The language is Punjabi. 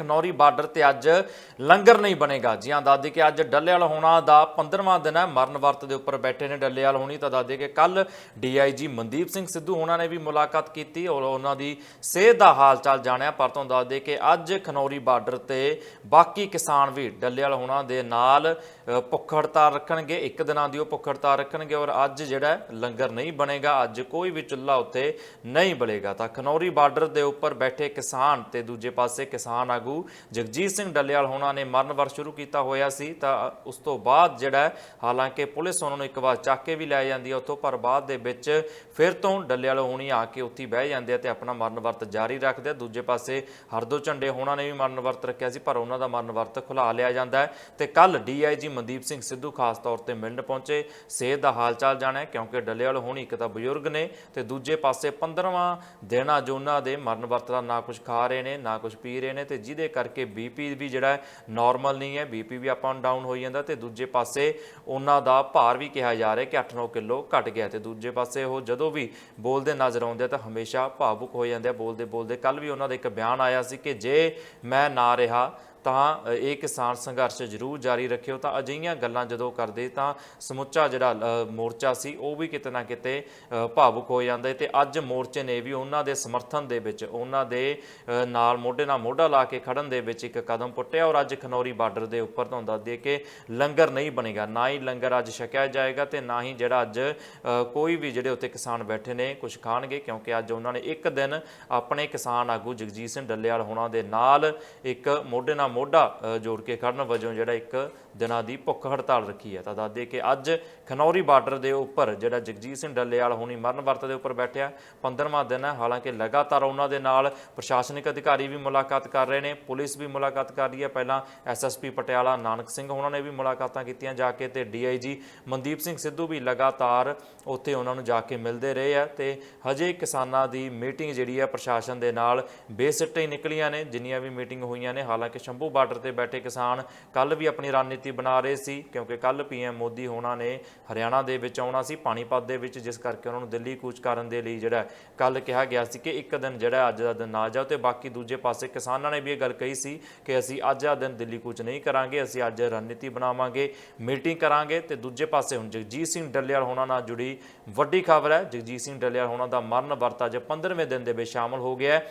ਖਨੌਰੀ ਬਾਰਡਰ ਤੇ ਅੱਜ ਲੰਗਰ ਨਹੀਂ ਬਣੇਗਾ। ਜੀ ਹਾਂ ਦਾਦੀ ਕਿ ਅੱਜ ਡੱਲੇਵਾਲ ਹੋਣਾ ਦਾ 15ਵਾਂ ਦਿਨ ਹੈ। ਮਰਨ ਵਰਤ ਦੇ ਉੱਪਰ ਬੈਠੇ ਨੇ ਡੱਲੇਵਾਲ ਹੋਣੀ। ਤਾਂ ਦਾਦੀ ਕਿ ਕੱਲ ਡੀਆਈਜੀ ਮਨਦੀਪ ਸਿੰਘ ਸਿੱਧੂ ਉਹਨਾਂ ਨੇ ਵੀ ਮੁਲਾਕਾਤ ਕੀਤੀ ਔਰ ਉਹਨਾਂ ਦੀ ਸਿਹਤ ਦਾ ਹਾਲ ਚਾਲ ਜਾਣਿਆ। ਪਰ ਤੋਂ ਦੱਸਦੇ ਕਿ ਅੱਜ ਖਨੌਰੀ ਬਾਰਡਰ ਤੇ ਬਾਕੀ ਕਿਸਾਨ ਵੀ ਡੱਲੇਵਾਲ ਹੋਣਾ ਦੇ ਨਾਲ ਭੁੱਖ ਹੜਤਾਲ ਰੱਖਣਗੇ। ਇੱਕ ਦਿਨਾਂ ਦੀ ਉਹ ਭੁੱਖ ਹੜਤਾਲ ਰੱਖਣਗੇ ਔਰ ਅੱਜ ਜਿਹੜਾ ਲੰਗਰ ਨਹੀਂ ਬਣੇਗਾ, ਅੱਜ ਕੋਈ ਵੀ ਚੁੱਲ੍ਹਾ ਉੱਤੇ ਨਹੀਂ ਬਲੇਗਾ। ਤਾਂ ਖਨੌਰੀ ਬਾਰਡਰ ਦੇ ਉੱਪਰ ਬੈਠੇ ਕਿਸਾਨ ਤੇ ਦੂਜੇ ਪਾਸੇ ਕਿਸਾਨ ਆਗੂ ਜਗਜੀਤ ਸਿੰਘ ਡੱਲੇਵਾਲ ਹੋਣਾ ਨੇ ਮਰਨ ਵਰ ਸ਼ੁਰੂ ਕੀਤਾ ਹੋਇਆ ਸੀ, ਤਾਂ ਉਸ ਤੋਂ ਬਾਅਦ ਜਿਹੜਾ ਹਾਲਾਂਕਿ ਪੁਲਿਸ ਉਹਨਾਂ ਨੂੰ ਇੱਕ ਵਾਰ ਚੱਕ ਕੇ ਵੀ ਲੈ ਜਾਂਦੀ ਹੈ ਉੱਥੋਂ, ਪਰ ਬਾਅਦ ਦੇ ਵਿੱਚ ਫਿਰ ਤੋਂ ਡੱਲੇਵਾਲ ਹੋਣੀ ਆ ਕੇ ਉੱਥੇ ਬਹਿ ਜਾਂਦੇ ਆ ਤੇ ਆਪਣਾ ਮਰਨ ਵਰਤ ਜਾਰੀ ਰੱਖਦੇ ਆ। ਦੂਜੇ ਪਾਸੇ ਹਰਦੋ ਝੰਡੇ ਹੋਣਾ ਨੇ ਵੀ ਮਰਨ ਵਰਤ ਰੱਖਿਆ ਸੀ, ਪਰ ਉਹਨਾਂ ਦਾ ਮਰਨ ਵਰਤ ਖੁਲਾ ਲਿਆ ਜਾਂਦਾ ਹੈ ਤੇ ਕੱਲ ਡੀਆਈਜੀ ਮਨਦੀਪ ਸਿੰਘ ਸਿੱਧੂ ਖਾਸ ਤੌਰ ਤੇ ਮਿਲਣ ਪਹੁੰਚੇ। ਸਿਹਤ ਦਾ ਹਾਲ ਚਾਲ ਜਾਣਿਆ ਕਿਉਂਕਿ ਡੱਲੇਵਾਲ ਹੋਣੀ ਇੱਕ ਤਾਂ ਬਜ਼ੁਰਗ ਨੇ ਤੇ ਦੂਜੇ ਪਾਸੇ 15ਵਾਂ ਦਿਨ ਆ ਜੋ ਉਹਨਾਂ ਦੇ ਮਰਨ ਵਰਤ ਦਾ ਨਾ ਕੁਝ ਖਾ ਰਹੇ ਨੇ, ਨਾ ਕੁਝ ਪੀ ਰਹੇ ਨੇ ਤੇ ਜਿਹਦੇ ਕਰਕੇ ਬੀਪੀ ਵੀ ਜਿਹੜਾ ਨਾਰਮਲ ਨਹੀਂ ਹੈ ਬੀਪੀ ਵੀ ਅਪ ਐਂਡ ਡਾਊਨ ਹੋਈ ਜਾਂਦਾ ਤੇ ਦੂਜੇ ਪਾਸੇ ਉਹਨਾਂ ਦਾ ਭਾਰ ਵੀ ਕਿਹਾ ਜਾ ਰਿਹਾ ਕਿ 8-9 ਕਿਲੋ ਘਟ ਗਿਆ ਤੇ ਦੂਜੇ ਪਾਸੇ ਉਹ ਜਦੋਂ ਵੀ ਬੋਲਦੇ ਨਜ਼ਰ ਆਉਂਦੇ ਆ ਤਾਂ ਹਮੇਸ਼ਾ ਭਾਵੁਕ ਹੋ ਜਾਂਦੇ ਆ ਬੋਲਦੇ ਬੋਲਦੇ ਕੱਲ ਵੀ ਉਹਨਾਂ ਦਾ ਇੱਕ ਬਿਆਨ ਆਇਆ ਸੀ ਕਿ ਜੇ ਮੈਂ ਨਾ ਰਿਹਾ ਤਾਂ ਇਹ ਕਿਸਾਨ ਸੰਘਰਸ਼ ਜ਼ਰੂਰ ਜਾਰੀ ਰੱਖਿਓ। ਤਾਂ ਅਜਿਹੀਆਂ ਗੱਲਾਂ ਜਦੋਂ ਕਰਦੇ ਤਾਂ ਸਮੁੱਚਾ ਜਿਹੜਾ ਅ, ਮੋਰਚਾ ਸੀ ਉਹ ਵੀ ਕਿਤੇ ਨਾ ਕਿਤੇ ਭਾਵੁਕ ਹੋ ਜਾਂਦਾ ਹੈ ਤੇ ਅੱਜ ਮੋਰਚੇ ਨੇ ਵੀ ਉਹਨਾਂ ਦੇ ਸਮਰਥਨ ਦੇ ਵਿੱਚ ਉਹਨਾਂ ਦੇ ਨਾਲ ਮੋਢੇ ਨਾਲ ਮੋਢਾ ਲਾ ਕੇ ਖੜਨ ਦੇ ਵਿੱਚ ਇੱਕ ਕਦਮ ਪੁੱਟਿਆ ਔਰ ਅੱਜ ਖਨੌਰੀ ਬਾਰਡਰ ਦੇ ਉੱਪਰ ਤੁਹਾਨੂੰ ਦੱਸ ਦੇ ਕਿ ਲੰਗਰ ਨਹੀਂ ਬਣੇਗਾ। ਨਾ ਹੀ ਲੰਗਰ ਅੱਜ ਛਕਿਆ ਜਾਏਗਾ ਤੇ ਨਾ ਹੀ ਜਿਹੜਾ ਅੱਜ ਕੋਈ ਵੀ ਜਿਹੜੇ ਉੱਤੇ ਕਿਸਾਨ ਬੈਠੇ ਨੇ ਕੁਝ ਖਾਣਗੇ ਕਿਉਂਕਿ ਅੱਜ ਉਹਨਾਂ ਨੇ ਇੱਕ ਦਿਨ ਆਪਣੇ ਕਿਸਾਨ ਆਗੂ ਜਗਜੀਤ ਸਿੰਘ ਡੱਲੇਵਾਲ ਹੋਣਾ ਦੇ ਨਾਲ ਇੱਕ ਮੋਢੇ ਨਾਲ ਮੋਢਾ ਜੋੜ ਕੇ ਖੜਨ ਵਜੋਂ ਜਿਹੜਾ ਇੱਕ ਦਿਨਾਂ ਦੀ ਭੁੱਖ ਹੜਤਾਲ ਰੱਖੀ ਹੈ। ਤਾਂ ਦੱਸਦੇ ਕਿ ਅੱਜ ਖਨੌਰੀ ਬਾਰਡਰ ਦੇ ਉੱਪਰ ਜਿਹੜਾ ਜਗਜੀਤ ਸਿੰਘ ਡੱਲੇਵਾਲ ਹੋਣੀ ਮਰਨ ਵਰਤ ਦੇ ਉੱਪਰ ਬੈਠਿਆ। 15ਵਾਂ ਦਿਨ ਹੈ। ਹਾਲਾਂਕਿ ਲਗਾਤਾਰ ਉਹਨਾਂ ਦੇ ਨਾਲ ਪ੍ਰਸ਼ਾਸਨਿਕ ਅਧਿਕਾਰੀ ਵੀ ਮੁਲਾਕਾਤ ਕਰ ਰਹੇ ਨੇ। ਪੁਲਿਸ ਵੀ ਮੁਲਾਕਾਤ ਕਰ ਰਹੀ ਹੈ। ਪਹਿਲਾਂ ਐਸਐਸਪੀ ਪਟਿਆਲਾ ਨਾਨਕ ਸਿੰਘ ਉਹਨਾਂ ਨੇ ਵੀ ਮੁਲਾਕਾਤਾਂ ਕੀਤੀਆਂ ਜਾ ਕੇ ਤੇ ਡੀਆਈਜੀ ਮਨਦੀਪ ਸਿੰਘ ਸਿੱਧੂ ਵੀ ਲਗਾਤਾਰ ਉੱਥੇ ਉਹਨਾਂ ਨੂੰ ਜਾ ਕੇ ਮਿਲਦੇ ਰਹੇ ਆ ਤੇ ਹਜੇ ਕਿਸਾਨਾਂ ਦੀ ਮੀਟਿੰਗ ਜਿਹੜੀ ਹੈ ਪ੍ਰਸ਼ਾਸਨ ਦੇ ਨਾਲ ਬੇਸਿੱਟੇ ਹੀ ਨਿਕਲੀਆਂ ਨੇ। ਜਿੰਨੀਆਂ ਵੀ ਮੀਟਿੰਗ ਹੋਈਆਂ ਨੇ। ਹਾਲਾਂਕਿ ਸ਼ੰਭੂ ਬਾਰਡਰ ਤੇ ਬੈਠੇ ਕਿਸਾਨ ਕੱਲ ਵੀ ਆਪਣੀ ਰਣਨੀਤੀ ਬਣਾ ਰਹੇ ਸੀ, ਕਿਉਂਕਿ ਕੱਲ ਪੀਐਮ ਮੋਦੀ ਹੋਣਾ ਨੇ ਹਰਿਆਣਾ ਦੇ ਵਿੱਚ ਆਉਣਾ ਸੀ, ਪਾਣੀਪਤ ਦੇ ਵਿੱਚ, ਜਿਸ ਕਰਕੇ ਉਹਨਾਂ ਨੂੰ ਦਿੱਲੀ ਕੂਚ ਕਰਨ ਦੇ ਲਈ ਜਿਹੜਾ ਕੱਲ ਕਿਹਾ ਗਿਆ ਸੀ ਕਿ ਇੱਕ ਦਿਨ ਜਿਹੜਾ ਅੱਜ ਦਾ ਦਿਨ ਨਾ ਜਾਓ ਤੇ ਬਾਕੀ ਦੂਜੇ ਪਾਸੇ ਕਿਸਾਨਾਂ ਨੇ ਵੀ ਇਹ ਗੱਲ ਕਹੀ ਸੀ ਕਿ ਅਸੀਂ ਅੱਜ ਦਾ ਦਿਨ ਦਿੱਲੀ ਕੂਚ ਨਹੀਂ ਕਰਾਂਗੇ, ਅਸੀਂ ਅੱਜ ਰਣਨੀਤੀ ਬਣਾਵਾਂਗੇ, ਮੀਟਿੰਗ ਕਰਾਂਗੇ ਤੇ ਦੂਜੇ ਪਾਸੇ ਹੁਣ ਜਗਜੀਤ ਸਿੰਘ ਡੱਲੇਵਾਲ ਹੋਣਾ ਨਾਲ ਜੁੜੀ ਵੱਡੀ ਖਬਰ ਹੈ, ਜਗਜੀਤ ਸਿੰਘ ਡੱਲੇਵਾਲ ਹੋਣਾ ਦਾ ਮਰਨ ਵਰਤ ਅੱਜ 15ਵੇਂ ਦਿਨ ਦੇ ਵਿੱਚ ਸ਼ਾਮਲ ਹੋ ਗਿਆ ਹੈ।